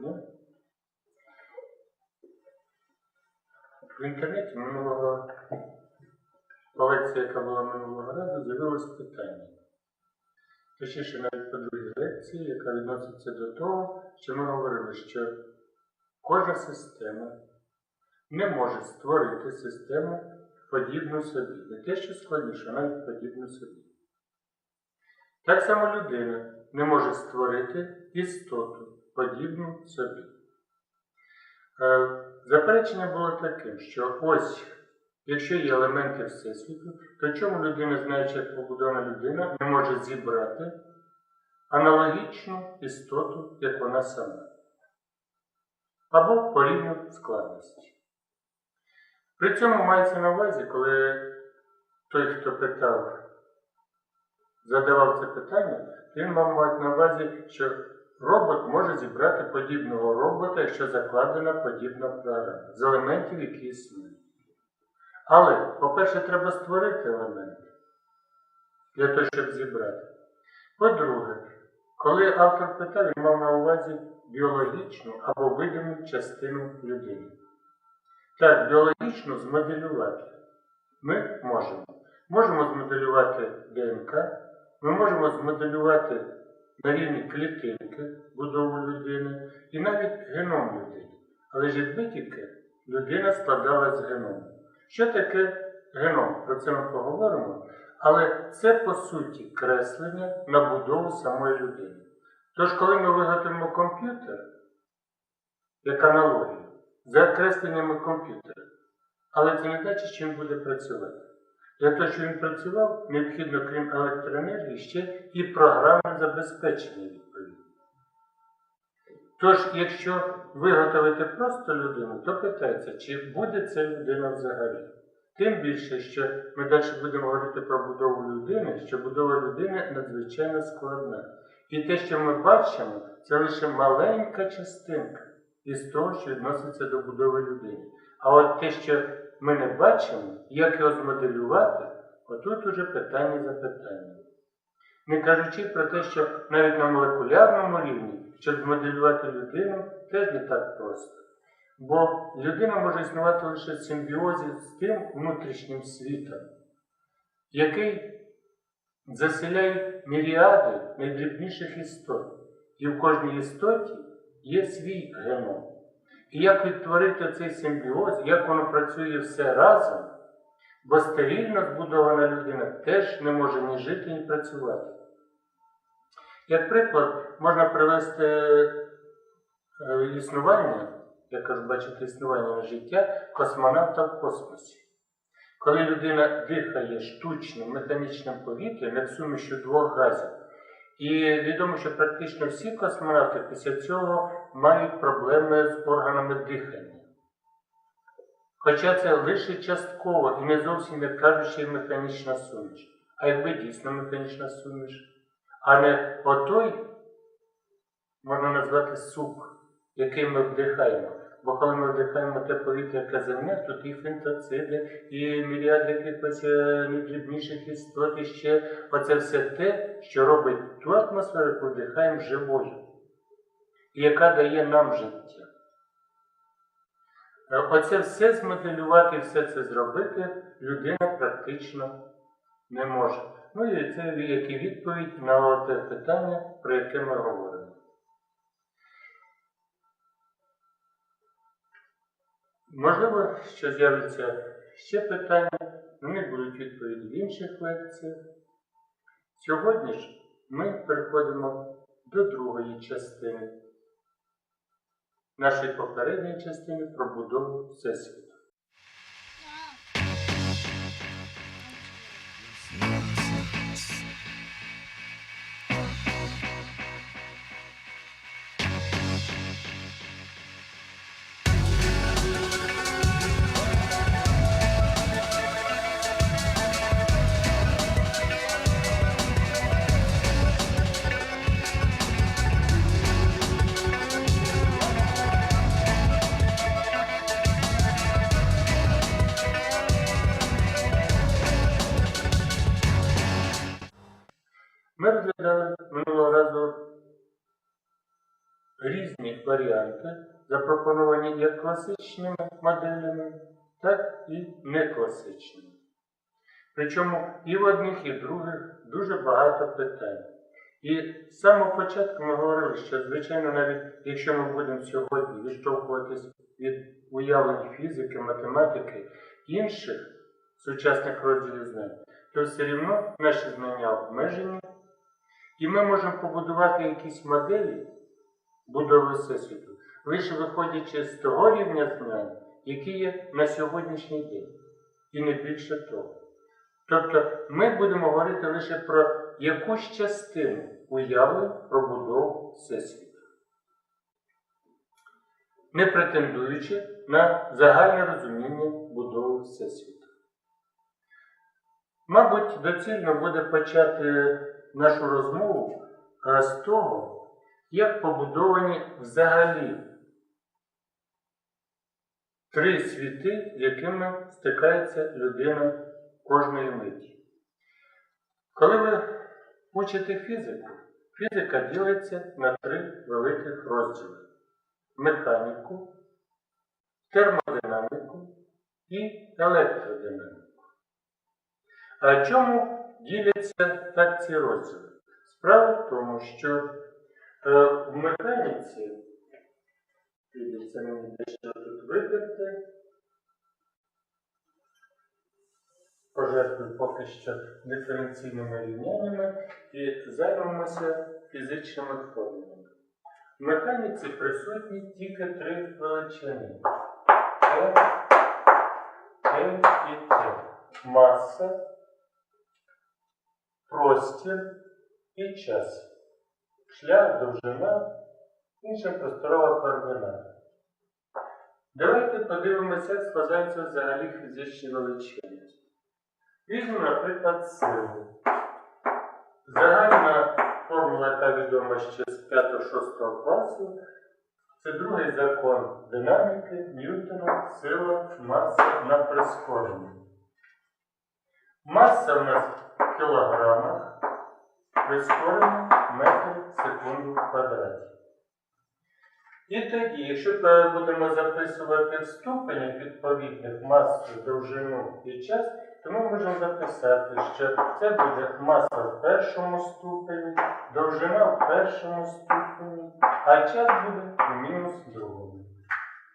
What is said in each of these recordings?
Ні? В інтернеті минулого лекції, яка була минулого разу, з'явилось питання. Точніше, навіть по другій лекції, яка відноситься до того, що ми говорили, що кожна система не може створити систему подібну собі. Не те, що складніше, а навіть подібну собі. Так само людина не може створити істоту, подібну собі. Е, Заперечення було таким, що ось, якщо є елементи Всесвіту, то чому людина, знаючи, як побудована людина, не може зібрати аналогічну істоту, як вона сама, або по рівню складності. При цьому мається на увазі, коли той, хто питав, задавав це питання, він мав мати на увазі, що робот може зібрати подібного робота, якщо закладена подібна програма з елементів, які існують. Але, по-перше, треба створити елементи для того, щоб зібрати. По-друге, коли автор питав, він мав на увазі біологічну або видиму частину людини. Так, біологічно змоделювати ми можемо. Можемо змоделювати ДНК, ми можемо змоделювати на рівні клітинки будову людини і навіть геном людини. Але ж якби тільки людина складалась з геному. Що таке геном? Про це ми поговоримо. Але це по суті креслення на будову самої людини. Тож, коли ми виготовимо комп'ютер, як аналогію, за кресленнями комп'ютера, але це не значить, що він буде працювати. Для того, щоб він працював, необхідно, крім електроенергії, ще і програмне забезпечення відповідне. Тож, якщо виготовити просто людину, то питається, чи буде це людина взагалі. Тим більше, що ми далі будемо говорити про будову людини, що будова людини надзвичайно складна. І те, що ми бачимо, це лише маленька частинка із того, що відноситься до будови людини. А от те, що ми не бачимо, як його змоделювати, отут уже питання за питанням. Не кажучи про те, що навіть на молекулярному рівні, щоб змоделювати людину, теж не так просто. Бо людина може існувати лише в симбіозі з тим внутрішнім світом, який заселяють міріади найдрібніших істот. І в кожній істоті є свій геном. І як відтворити цей симбіоз, як воно працює все разом, бо стерильно збудована людина теж не може ні жити, ні працювати. Як приклад, можна привести е, існування, я кажу, бачите, існування на життя космонавта в космосі. Коли людина дихає штучним механічним повітрям, як сумішю двох газів. І відомо, що практично всі космонавти після цього мають проблеми з органами дихання. Хоча це лише частково і не зовсім, як кажучи, механічна суміш. А якби дійсно механічна суміш, а не отой, можна назвати суп, який ми вдихаємо. Бо коли ми вдихаємо те повітря, яке земне, тут і фентоциди, і мільярди якихось е, найдрібніших істот, і ще оце все те, що робить ту атмосферу, яку вдихаємо живою, і яка дає нам життя. Е, Оце все змоделювати, все це зробити людина практично не може. Ну і це як і відповідь на те питання, про яке ми говоримо. Можливо, що з'являться ще питання, вони будуть відповіді в інших лекціях. Сьогодні ж ми переходимо до другої частини нашої попередньої частини про будову Всесвіту. Варіанти, запропоновані як класичними моделями, так і некласичними. Причому і в одних, і в других дуже багато питань. І з самого початку ми говорили, що, звичайно, навіть якщо ми будемо сьогодні відштовхуватись від уявлень фізики, математики, інших сучасних розділів знань, то все рівно наші знання обмежені, і ми можемо побудувати якісь моделі будови всесвіту, лише виходячи з того рівня знань, який є на сьогоднішній день, і не більше того. Тобто ми будемо говорити лише про якусь частину уявлень про будову Всесвіту, не претендуючи на загальне розуміння будови Всесвіту. Мабуть, доцільно буде почати нашу розмову е, з того, як побудовані взагалі три світи, з якими стикається людина кожної миті. Коли ви учите фізику, фізика ділиться на три великих розділи: механіку, термодинаміку і електродинаміку. А чому діляться так ці розділи? Справа в тому, що в механіці, прийдеться мені дещо тут витерти, пожертвую поки що диференційними рівняннями і займемося фізичними формулами. В механіці присутні тільки три величини Т, Т і Т. Маса, простір і час. Шлях, довжина, інша просторова координата. Давайте подивимося, як складаються взагалі фізичні величини. Візьмемо, наприклад, силу. Загальна формула, яка відома ще з 5-6 класу, це другий закон динаміки Ньютона, сила, маса на прискоренні. Маса в нас в кілограмах, прискорення метр в секунду квадраті. І тоді, якщо будемо записувати ступені відповідних масу, довжину і час, то ми можемо записати, що це буде маса в першому ступені, довжина в першому ступені, а час буде в мінус другому.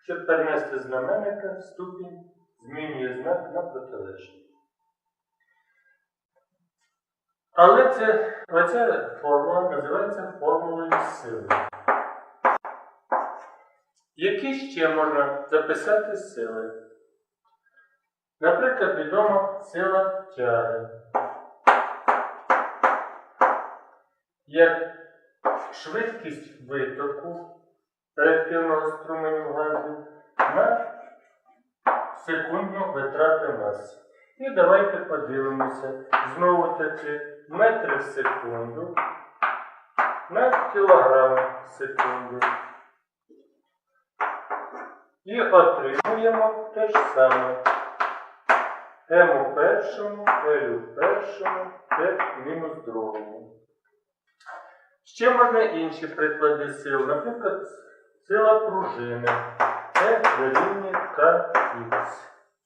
Щоб перенести знаменника ступінь, змінює знак на протилежний. Але це, оця формула називається формулою сили. Які ще можна записати сили? Наприклад, відома сила тяги. Як швидкість витоку реактивного струменю газу на секундну витрату маси. І давайте подивимося. Знову таки метри в секунду на кілограми в секунду. І отримуємо те ж саме. М у першому, L у першому, Т мінус другому. Ще можна інші приклади сил. Наприклад, сила пружини. Т дорівнює КХ.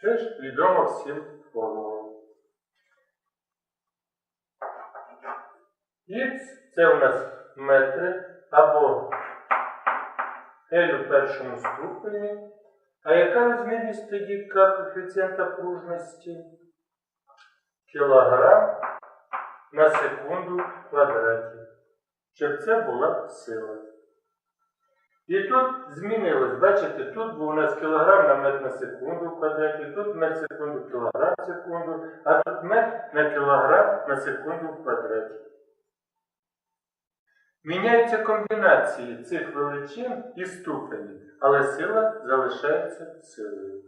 Теж відомо всім формулам. Х це у нас метри або L у першому ступені. А яка розмірність тоді коефіцієнта пружності? Кілограм на секунду в квадраті. Щоб це була сила. І тут змінилось, бачите, тут був у нас кілограм на метр на секунду в квадраті, тут метр секунду кілограм в секунду, а тут метр на кілограм на секунду в квадраті. Міняються комбінації цих величин і ступенів, але сила залишається силою.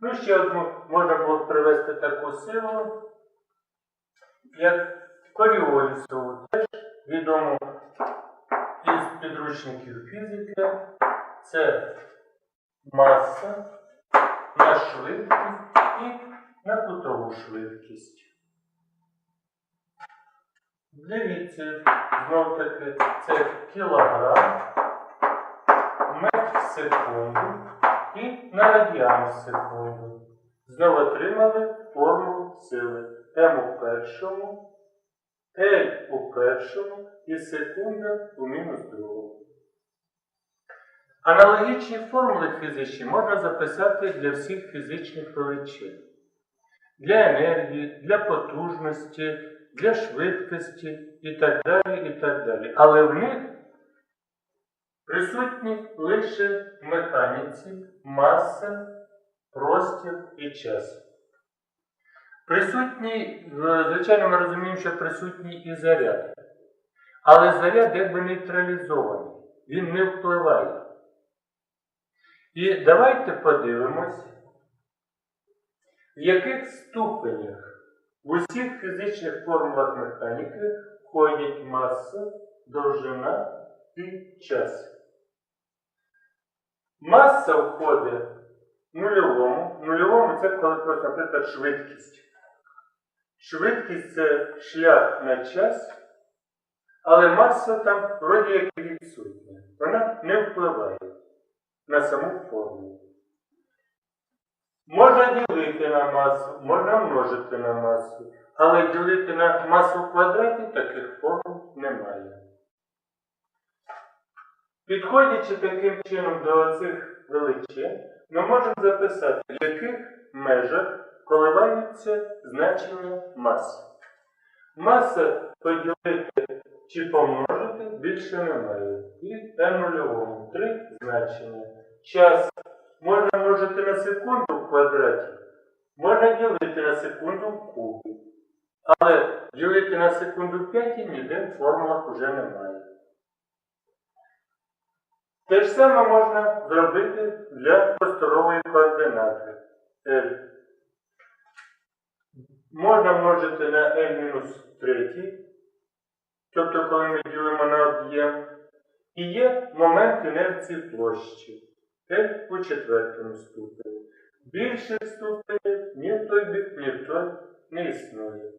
Ну, ще одну можна було привести таку силу, як Коріолісову, теж відому із підручників фізики. Це маса на швидкість і на кутову швидкість. Дивіться, знов таки, це кілограм метр в секунду і на радіану секунду. Знову отримали формулу сили. М у першому, L у першому і секунда у мінус другому. Аналогічні формули фізичні можна записати для всіх фізичних величин. Для енергії, для потужності, для швидкості і так далі. і так далі. Але в них присутні лише механіці маса, простір і час. Присутній, звичайно, ми розуміємо, що присутній і заряд. Але заряд якби нейтралізований, він не впливає. І давайте подивимось, в яких ступенях в усіх фізичних формулах механіки входять маса, довжина і час. Маса входить в нульовому. Нульовому це коли просто, наприклад, швидкість. Швидкість це шлях на час, але маса там вроді як відсутня. Вона не впливає на саму формулу. Можна ділити на масу, можна множити на масу, але ділити на масу в квадраті таких формул немає. Підходячи таким чином до цих величин, ми можемо записати, в яких межах коливаються значення маси. Маса поділити чи помножити більше немає. І n нульовому три значення. Час можна множити на секунду в квадраті, можна ділити на секунду в кубі. Але ділити на секунду в п'яті ніде в формулах вже немає. Те ж саме можна зробити для просторової координати. L. Можна множити на L-3, тобто коли ми ділимо на об'єм. І є момент інерції площі. L у четвертому ступені. Більших ступенів ні в той бік, ні в той не існує.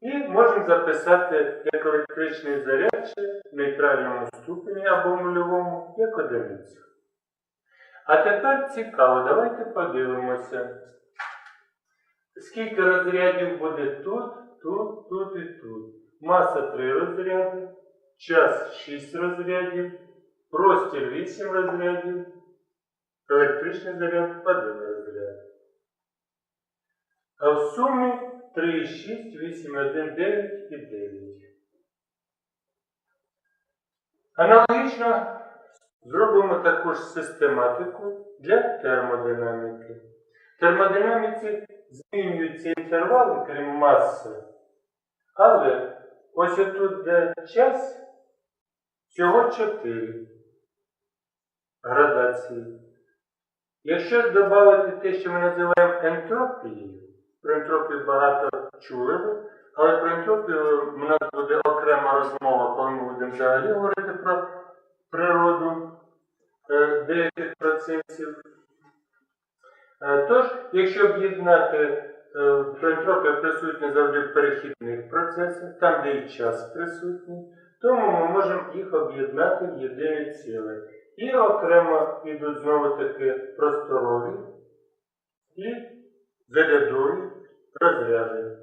І можемо записати як електричний заряд в нейтральному ступені або нульовому, як одиницю. А тепер цікаво, давайте подивимося, скільки розрядів буде тут, тут, тут і тут. Маса 3 розряди, час 6 розрядів, простір 8 розрядів, електричний заряд 1 розряд. А в сумі 3, 6, 8, 1, 9 і 9. Аналогічно зробимо також систематику для термодинаміки. В термодинаміці змінюються інтервали, крім маси, але ось тут, де час, всього 4 градації. Якщо додати те, що ми називаємо ентропією, про ентропію багато чули ви, але про ентропію у нас буде окрема розмова, коли ми будемо взагалі говорити про природу е, деяких процесів. Е, Тож, якщо об'єднати е, про ентропію присутня завжди в перехідних процесах, там, де і час присутній, тому ми можемо їх об'єднати в єдине ціле. І окремо йдуть знову таки просторові і зарядові розряди.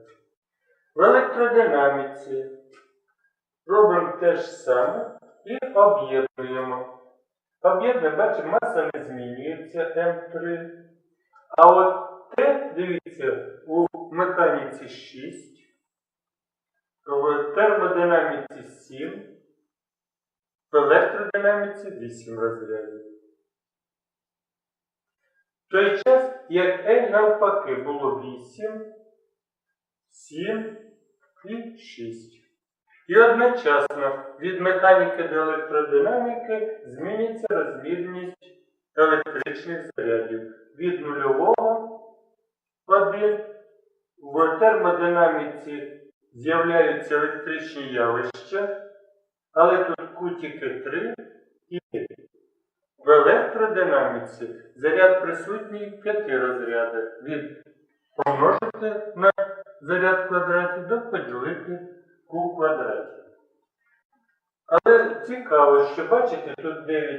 В електродинаміці робимо те ж саме і об'єднуємо. Об'єднуємо, бачимо, маса не змінюється М3. А от Т, дивіться, у механіці 6, в термодинаміці 7, в електродинаміці 8 розрядів. В той час, як L навпаки було 8, 7 і 6. І одночасно від механіки до електродинаміки зміниться розмірність електричних зарядів від нульового 1 в термодинаміці з'являються електричні явища, але тут кутики 3 і в електродинаміці заряд присутній 5 розряди. Від помножити на заряд в квадраті до поділити у квадраті. Але цікаво, що бачите, тут 9